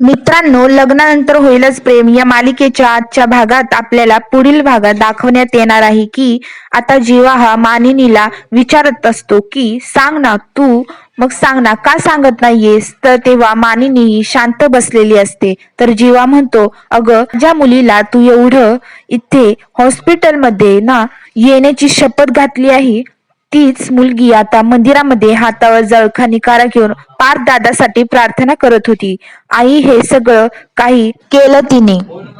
मित्रांनो लग्नानंतर होईलच प्रेम. या मालिकेच्या आजच्या भागात आपल्याला पुढील भागात दाखवण्यात येणार आहे की आता जीवा हा मानिनीला विचारत असतो की सांग ना तू मग सांग ना का सांगत नाहीयेस? तर तेव्हा मानिनी ही शांत बसलेली असते. तर जीवा म्हणतो अगं ज्या मुलीला तू एवढं इथे हॉस्पिटलमध्ये ना येण्याची शपथ घातली आहे तीच मुलगी आता मंदिरामध्ये हातावर जळखानी कारा घेऊन पार दादासाठी प्रार्थना करत होती. आई हे सगळं काही केलं तिने.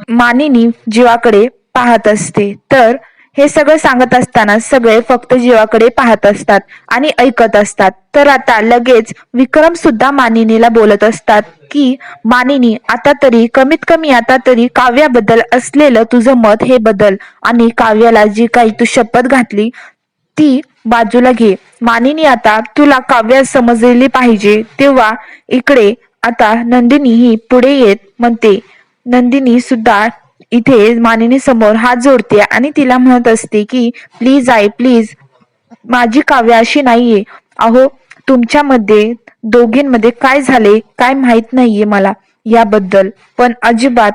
मानिनी जीवाकडे पाहत असते. तर हे सगळं सांगत असताना सगळे फक्त जीवाकडे पाहत असतात आणि ऐकत असतात. तर आता लगेच विक्रम सुद्धा मानिनीला बोलत असतात की मानिनी आता तरी कमीत कमी आता तरी काव्याबद्दल असलेलं तुझं मत हे बदल आणि काव्याला जी काही तू शपथ घातली ती बाजूला घे. मानिनी आता तुला काव्य समजलेली पाहिजे. तेव्हा इकडे आता नंदिनी ही पुढे येत म्हणते. नंदिनी सुद्धा इथे मानिनी समोर हात जोडते आणि तिला म्हणत असते की प्लीज आई प्लीज. माझी काव्य अशी नाहीये. अहो तुमच्यामध्ये दोघींमध्ये काय झाले काय माहीत नाहीये मला याबद्दल. पण अजिबात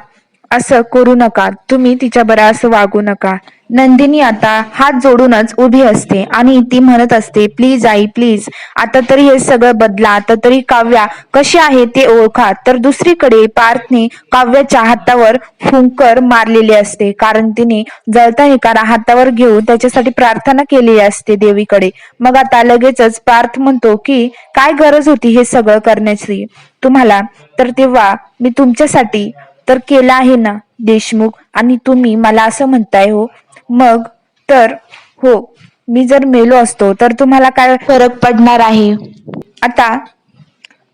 असं करू नका. तुम्ही तिच्या बरं असं वागू नका. नंदिनी आता हात जोडूनच उभी असते आणि ती म्हणत असते प्लीज आई प्लीज आता तरी हे सगळं बदला आता तरी काव्या कशी आहे ते ओळखा. तर दुसरीकडे पार्थने काव्याच्या हातावर फुंकर मारलेली असते कारण तिने जळता निकारा हातावर घेऊन त्याच्यासाठी प्रार्थना केलेली असते देवीकडे. मग आता लगेचच पार्थ म्हणतो की काय गरज होती हे सगळं करण्याची? तुम्हाला? तर तेव्हा मी तुमच्यासाठी तर केलं आहे ना देशमुख? आणि तुम्ही मला असं म्हणताय हो मग तर हो मी जर मेलो असतो तर तुम्हाला काय फरक पडणार आहे? आता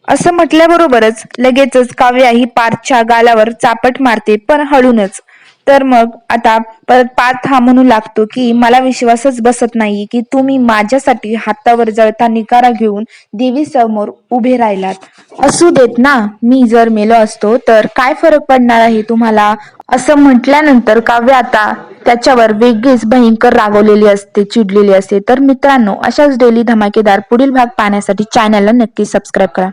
असं म्हटल्याबरोबरच लगेचच काव्या ही पार्थच्या गालावर चापट मारते पण हळूनच. तर मग आता परत पार्थ हा म्हणू लागतो की मला विश्वासच बसत नाही की तुम्ही माझ्यासाठी हातावर जळता निकारा घेऊन देवी समोर उभे राहिलात. असू देत ना मी जर मेलो असतो तर काय फरक पडणार आहे तुम्हाला? असं म्हटल्यानंतर काव्य आता त्याच्यावर वेगळीच भयंकर रागवलेली असते चिडलेली असते. तर मित्रांनो अशाच डेली धमाकेदार पुढील भाग पाहण्यासाठी चॅनलला नक्की सबस्क्राईब करा.